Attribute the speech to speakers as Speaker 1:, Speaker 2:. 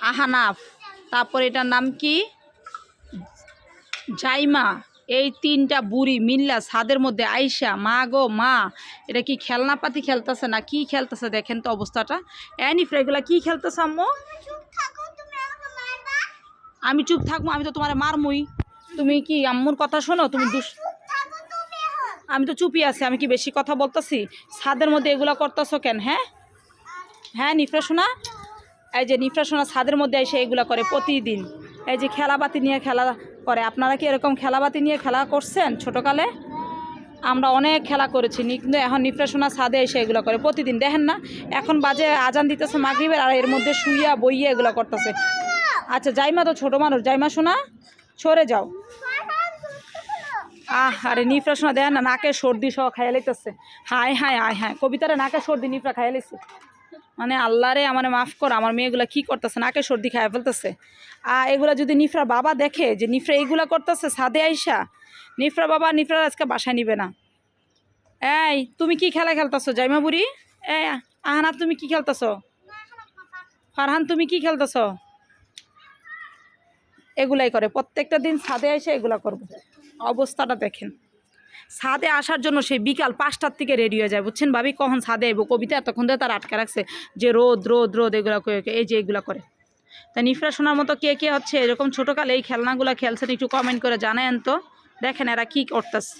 Speaker 1: আহানাফ। তারপর এটার নাম কি? জাইমা। এই তিনটা বুড়ি মিল্লা ছাদের মধ্যে আইসা মা গো মা এটা কি খেলনাপাতি খেলতেছে না কি খেলতেছে? দেখেন তো অবস্থাটা। অ্যানিফ্রা এগুলা কি খেলতেছে আম্মু? আমি চুপ থাকব আমি তো তোমার মারমুই। তুমি কি আম্মুর কথা শোনো? তুমি দুস আমি তো চুপই আছি আমি কি বেশি কথা বলতেছি? ছাদের মধ্যে এগুলা করতেছো কেন হ্যাঁ? হ্যাঁ নিফরা শোনা। এই যে নিফরা শোনা ছাদের মধ্যে এসে এগুলো করে প্রতিদিন। এই যে খেলাবাতি নিয়ে খেলা করে। আপনারা কি এরকম খেলাবাতি নিয়ে খেলা করছেন ছোটোকালে? আমরা অনেক খেলা করেছি কিন্তু এখন নিফরা সোনা ছাদে এসে এগুলো করে প্রতিদিন। দেখেন না, এখন বাজে আজান দিতেছে মাগরিবের আর এর মধ্যে শুইয়া বইয়া এগুলো করতেছে। আচ্ছা যাইমা তো ছোটো মানুষ। যাইমা শোনা, সরে যাও। আহ, আরে নিফরা শোনা দেয় না, নাকে সর্দি সহ খাইয়া লাইতেছে। হায় হায় আয় হ্যাঁ। কবিতারে নাকে সর্দি নিফরা খাইয়া লাইছে। মানে আল্লাহরে আমার মাফ কর, আমার মেয়েগুলো কি করতেছে, নাকে সর্দি খাইয়া ফেলতেছে। আর এগুলা যদি নিফরা বাবা দেখে যে নিফরা এইগুলা করতেছে সাদে আইসা, নিফরা বাবা নিফরা আজকে বাসায় নিবে না। এই, তুমি কি খেলা খেলতেছো, জাইমা বুড়ি? এই আহানা তুমি কি খেলতেছো? ফারহান, তুমি কি খেলতেছো? এগুলাই করে, প্রত্যেকটা দিন ছাদে এসে এগুলা করব। অবস্থাটা দেখেন। ছাদে আসার জন্য সে বিকাল পাঁচটার থেকে রেডি হয়ে যায়, বুঝছেন? ভাবি, কখন ছাদে এবো কবিতা এতক্ষণ ধরে তার আটকে রাখছে যে, রোদ রোদ রোদ, এগুলো এই যে এগুলো করে। তা নিফরা শোনার মতো কে কে হচ্ছে? এরকম ছোটোকালে এই খেলনাগুলো খেলছেন, একটু কমেন্ট করে জানায়েন তো। দেখেন এরা কী করতেছে।